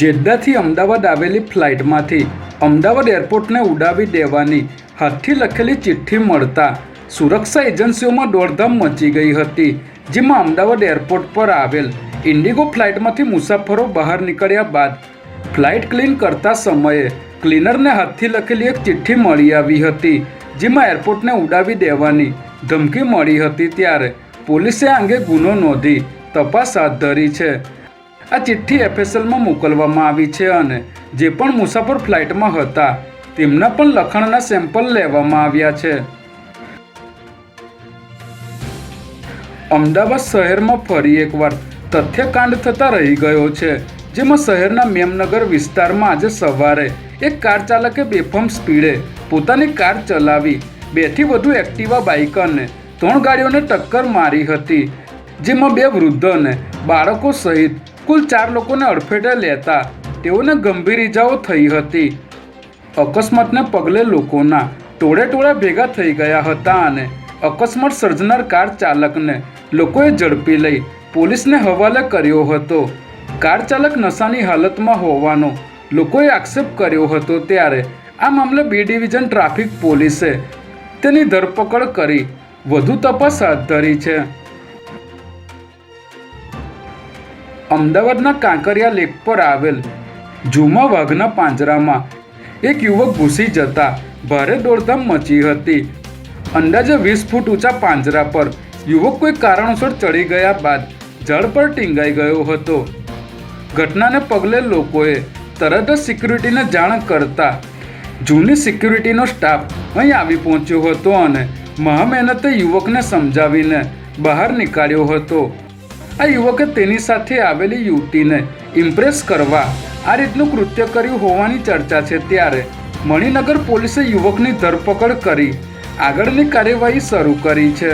જેદ્દાથી અમદાવાદ આવેલી ફ્લાઇટમાંથી અમદાવાદ એરપોર્ટને ઉડાવી દેવાની હાથથી લખેલી ચિઠ્ઠી મળતા સુરક્ષા એજન્સીઓમાં દોડધામ મચી ગઈ હતી, જેમાં અમદાવાદ એરપોર્ટ પર આવેલ ઇન્ડિગો ફ્લાઇટમાંથી મુસાફરો બહાર નીકળ્યા બાદ ફ્લાઇટ ક્લીન કરતા સમયે ક્લીનરને હાથથી લખેલી એક ચિઠ્ઠી મળી આવી હતી, જેમાં એરપોર્ટને ઉડાવી દેવાની ધમકી મળી હતી ત્યારે પોલીસે આ અંગે ગુનો નોંધી તપાસ હાથ ધરી છે. આ ચિઠ્ઠી એફએસએલમાં મોકલવામાં આવી છે અને જે પણ મુસાફર ફ્લાઇટમાં હતા, તેમના પણ લખાણના સેમ્પલ લેવામાં આવ્યા છે. અમદાવાદ શહેરમાં ફરી એકવાર તથ્યકાંડ થતા રહી ગયો છે, જેમાં શહેરના મેમનગર વિસ્તારમાં આજે સવારે એક કાર ચાલકે બેફામ સ્પીડે પોતાની કાર ચલાવી, બેથી વધુ એક્ટિવા બાઇક અને ત્રણ ગાડીઓને ટક્કર મારી હતી, જેમાં બે વૃદ્ધ અને બાળકો સહિત કુલ ચાર લોકોને અડફેટે લેતા તેઓને ગંભીર ઈજાઓ થઈ હતી. અકસ્માતને પગલે લોકોના ટોળે ટોળા ભેગા થઈ ગયા હતા અને અકસ્માત સર્જનાર કાર ચાલકને લોકોએ ઝડપી લઈ પોલીસને હવાલે કર્યો હતો. કાર ચાલક નશાની હાલતમાં હોવાનો લોકોએ આક્ષેપ કર્યો હતો ત્યારે આ મામલે બી ડિવિઝન ટ્રાફિક પોલીસે તેની ધરપકડ કરી વધુ તપાસ હાથ ધરી છે. અમદાવાદના કાંકરિયા લેક પર આવેલ જુમા વાઘના પાંજરામાં એક યુવક ઘૂસી જતા ભારે દોડધામ મચી હતી. અંદાજે વીસ ફૂટ ઊંચા પાંજરા પર યુવક કોઈ કારણોસર ચડી ગયા બાદ જળ પર ટીંગાઈ ગયો હતો. ઘટનાને પગલે લોકોએ તરત જ સિક્યુરિટીને જાણ કરતા જૂની સિક્યુરિટીનો સ્ટાફ અહીં આવી પહોંચ્યો હતો અને મહામહેનતે યુવકને સમજાવીને બહાર નીકાળ્યો હતો. આ યુવકે તેની સાથે આવેલી યુવતીને ઇમ્પ્રેસ કરવા આ રીતનું કૃત્ય કર્યું હોવાની ચર્ચા છે ત્યારે મણિનગર પોલીસે યુવકની ધરપકડ કરી આગળની કાર્યવાહી શરૂ કરી છે.